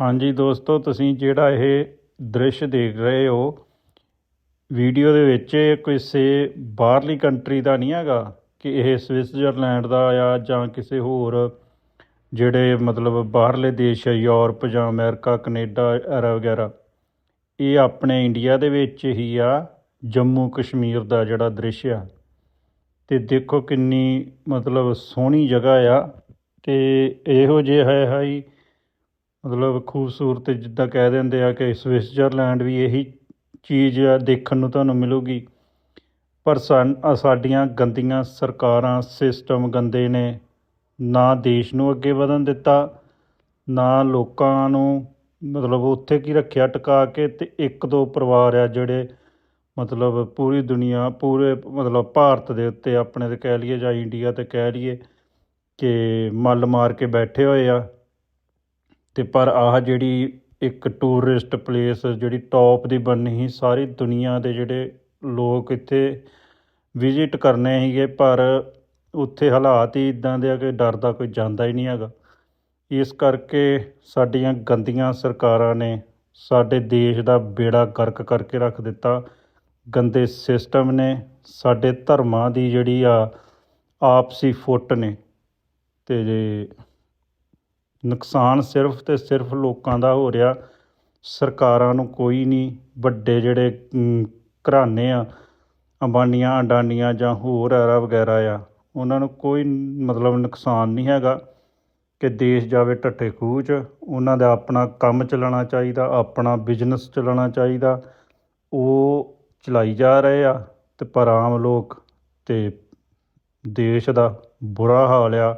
ਹਾਂਜੀ ਦੋਸਤੋ, ਤੁਸੀਂ ਜਿਹੜਾ ਇਹ ਦ੍ਰਿਸ਼ ਦੇਖ ਰਹੇ ਹੋ, ਵੀਡੀਓ ਦੇ ਵਿੱਚ ਕਿਸੇ ਬਾਹਰਲੀ ਕੰਟਰੀ ਦਾ ਨਹੀਂ ਹੈਗਾ, ਕਿ ਇਹ ਸਵਿਟਜ਼ਰਲੈਂਡ ਦਾ ਆ ਜਾਂ ਕਿਸੇ ਹੋਰ ਜਿਹੜੇ ਮਤਲਬ ਬਾਹਰਲੇ ਦੇਸ਼ ਆ, ਯੂਰਪ ਜਾਂ ਅਮਰੀਕਾ, ਕੈਨੇਡਾ, ਐਰਾ ਵਗੈਰਾ, ਇਹ ਆਪਣੇ ਇੰਡੀਆ ਦੇ ਵਿੱਚ ਹੀ ਆ, ਜੰਮੂ ਕਸ਼ਮੀਰ ਦਾ ਜਿਹੜਾ ਦ੍ਰਿਸ਼ ਆ। ਤੇ ਦੇਖੋ ਕਿੰਨੀ ਮਤਲਬ ਸੋਹਣੀ ਜਗ੍ਹਾ ਆ, ਤੇ ਇਹੋ ਜਿਹਾ ਹੈ ਹੈ ਮਤਲਬ ਖੂਬਸੂਰਤ ਜਿੱਦਾਂ ਕਹਿ ਦਿੰਦੇ ਆ ਕਿ ਸਵਿਟਜ਼ਰਲੈਂਡ ਵੀ ਇਹੀ ਚੀਜ਼ ਆ, ਦੇਖਣ ਨੂੰ ਤੁਹਾਨੂੰ ਮਿਲੂਗੀ। ਪਰ ਸਾਨ ਸਾਡੀਆਂ ਗੰਦੀਆਂ ਸਰਕਾਰਾਂ ਸਿਸਟਮ ਗੰਦੇ ਨੇ। ਨਾ ਦੇਸ਼ ਨੂੰ ਅੱਗੇ ਵਧਣ ਦਿੱਤਾ, ਨਾ ਲੋਕਾਂ ਨੂੰ ਮਤਲਬ ਉੱਥੇ ਕੀ ਰੱਖਿਆ ਟਿਕਾ ਕੇ ਤੇ ਇੱਕ ਦੋ ਪਰਿਵਾਰ ਆ ਜਿਹੜੇ ਮਤਲਬ ਪੂਰੀ ਦੁਨੀਆ, ਪੂਰੇ ਮਤਲਬ ਭਾਰਤ ਦੇ ਉੱਤੇ ਆਪਣੇ ਤੇ ਕਹਿ ਲਈਏ ਜਾਂ ਇੰਡੀਆ ਤੇ ਕਹਿ ਲਈਏ ਕਿ ਮੱਲ ਮਾਰ ਕੇ ਬੈਠੇ ਹੋਏ ਆ। ਅਤੇ ਪਰ ਆਹ ਜਿਹੜੀ ਇੱਕ ਟੂਰਿਸਟ ਪਲੇਸ ਜਿਹੜੀ ਟੋਪ ਦੀ ਬਣਨੀ ਸੀ, ਸਾਰੀ ਦੁਨੀਆ ਦੇ ਜਿਹੜੇ ਲੋਕ ਇੱਥੇ ਵਿਜ਼ਿਟ ਕਰਨੇ ਸੀਗੇ, ਪਰ ਉੱਥੇ ਹਾਲਾਤ ਹੀ ਇਦਾਂ ਦੇ ਆ ਕਿ ਡਰ ਦਾ ਕੋਈ ਜਾਂਦਾ ਹੀ ਨਹੀਂ ਹੈਗਾ। ਇਸ ਕਰਕੇ ਸਾਡੀਆਂ ਗੰਦੀਆਂ ਸਰਕਾਰਾਂ ਨੇ ਸਾਡੇ ਦੇਸ਼ ਦਾ ਬੇੜਾ ਗਰਕ ਕਰਕੇ ਰੱਖ ਦਿੱਤਾ। ਗੰਦੇ ਸਿਸਟਮ ਨੇ, ਸਾਡੇ ਧਰਮਾਂ ਦੀ ਜਿਹੜੀ ਆ ਆਪਸੀ ਫੁੱਟ ਨੇ, ਤੇ ਜੇ ਨੁਕਸਾਨ ਸਿਰਫ ਤੇ ਸਿਰਫ ਲੋਕਾਂ ਦਾ ਹੋ ਰਿਹਾ। ਸਰਕਾਰਾਂ ਨੂੰ ਕੋਈ ਨਹੀਂ ਵੱਡੇ ਜਿਹੜੇ ਅਮ, ਘਰਾਣੇ ਆ ਅੰਬਾਨੀਆਂ ਅਡਾਨੀਆਂ ਜਾਂ ਹੋਰ ਐਰਾ ਵਗੈਰਾ ਆ ਉਹਨਾਂ ਨੂੰ ਕੋਈ ਮਤਲਬ ਨੁਕਸਾਨ ਨਹੀਂ ਹੈਗਾ ਕਿ ਦੇਸ਼ ਜਾਵੇ ਢੱਠੇ ਖੂਹ 'ਚ। ਉਹਨਾਂ ਦਾ ਆਪਣਾ ਕੰਮ ਚਲਾਉਣਾ ਚਾਹੀਦਾ ਆਪਣਾ ਬਿਜ਼ਨਸ ਚਲਾਉਣਾ ਚਾਹੀਦਾ। ਉਹ ਚਲਾਈ ਜਾ ਰਹੇ ਆ ਤੇ ਪਰ ਆਮ ਲੋਕ ਤੇ ਦੇਸ਼ ਦਾ ਬੁਰਾ ਹਾਲ ਆ।